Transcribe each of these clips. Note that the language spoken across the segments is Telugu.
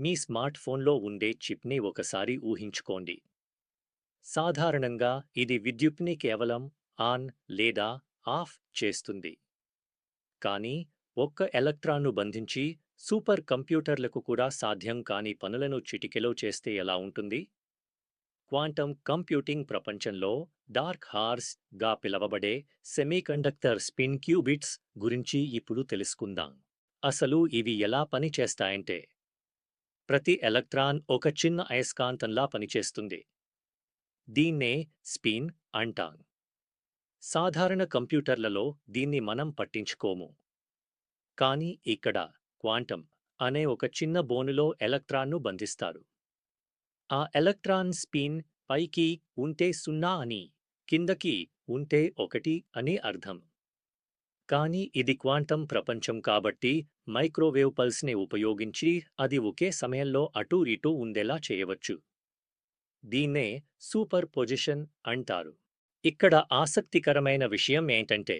మీ స్మార్ట్ ఫోన్లో ఉండే చిప్ని ఒకసారి ఊహించుకోండి. సాధారణంగా ఇది విద్యుత్ని కేవలం ఆన్ లేదా ఆఫ్ చేస్తుంది. కానీ ఒక్క ఎలక్ట్రాన్ను బంధించి సూపర్ కంప్యూటర్లకు కూడా సాధ్యం కాని పనులను చిటికెలో చేస్తే ఎలా ఉంటుంది? క్వాంటం కంప్యూటింగ్ ప్రపంచంలో డార్క్ హార్స్గా పిలవబడే సెమీకండక్టర్ స్పిన్ క్యూబిట్స్ గురించి ఇప్పుడు తెలుసుకుందాం. అసలు ఇవి ఎలా పనిచేస్తాయంటే ప్రతి ఎలక్ట్రాన్ ఒక చిన్న అయస్కాంతంలా పనిచేస్తుంది. దీన్నే స్పిన్ అంటాం. సాధారణ కంప్యూటర్లలో దీన్ని మనం పట్టించుకోము. కానీ ఇక్కడ క్వాంటం అనే ఒక చిన్న బోనులో ఎలక్ట్రాన్ను బంధిస్తారు. ఆ ఎలక్ట్రాన్ స్పిన్ పైకి ఉంటే సున్నా అని కిందకి ఉంటే ఒకటి అని అర్థం. కానీ ఇది క్వాంటం ప్రపంచం కాబట్టి మైక్రోవేవ్ పల్స్ని ఉపయోగించి అది ఒకే సమయంలో అటూ ఇటూ ఉండేలా చేయవచ్చు. దీన్నే సూపర్ పొజిషన్ అంటారు. ఇక్కడ ఆసక్తికరమైన విషయం ఏంటంటే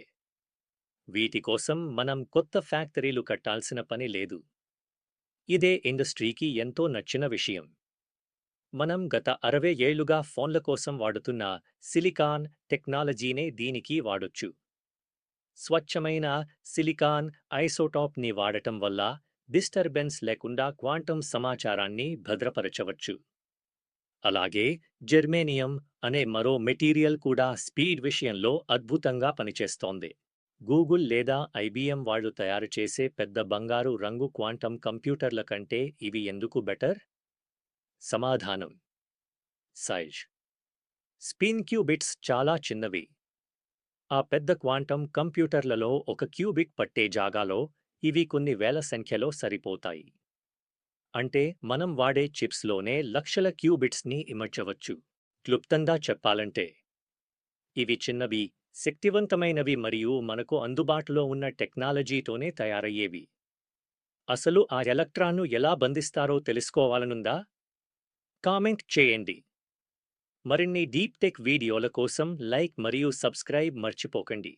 వీటి కోసం మనం కొత్త ఫ్యాక్టరీలు కట్టాల్సిన పని లేదు. ఇదే ఇండస్ట్రీకి ఎంతో నచ్చిన విషయం. మనం గత అరవై ఏళ్ళుగా ఫోన్ల కోసం వాడుతున్న సిలికాన్ టెక్నాలజీనే దీనికి వాడొచ్చు. స్వచ్ఛమైన సిలికాన్ ఐసోటాప్ని వాడటం వల్ల డిస్టర్బెన్స్ లేకుండా క్వాంటం సమాచారాన్ని భద్రపరచవచ్చు. అలాగే జెర్మేనియం అనే మరో మెటీరియల్ కూడా స్పీడ్ విషయంలో అద్భుతంగా పనిచేస్తోంది. గూగుల్ లేదా ఐబీఎం వాళ్ళు తయారు చేసే పెద్ద బంగారు రంగు క్వాంటం కంప్యూటర్ల కంటే ఇవి ఎందుకు బెటర్? సమాధానం. సైజ్. స్పిన్ క్యూబిట్స్ చాలా చిన్నవి. ఆ పెద్ద క్వాంటం కంప్యూటర్లలో ఒక క్యూబిట్ పట్టే జాగాలో ఇవి కొన్ని వేల సంఖ్యలో సరిపోతాయి. అంటే మనం వాడే చిప్స్లోనే లక్షల క్యూబిట్స్ని ఇమర్చవచ్చు క్లుప్తంగా చెప్పాలంటే ఇవి చిన్నవి శక్తివంతమైనవి మరియు మనకు అందుబాటులో ఉన్న టెక్నాలజీతోనే తయారయ్యేవి. అసలు ఆ ఎలక్ట్రాన్ను ఎలా బంధిస్తారో తెలుసుకోవాలనుందా? కామెంట్ చేయండి. మరిన్ని డీప్ టెక్ వీడియోల కోసం లైక్ మరియు సబ్స్క్రైబ్ మర్చిపోకండి.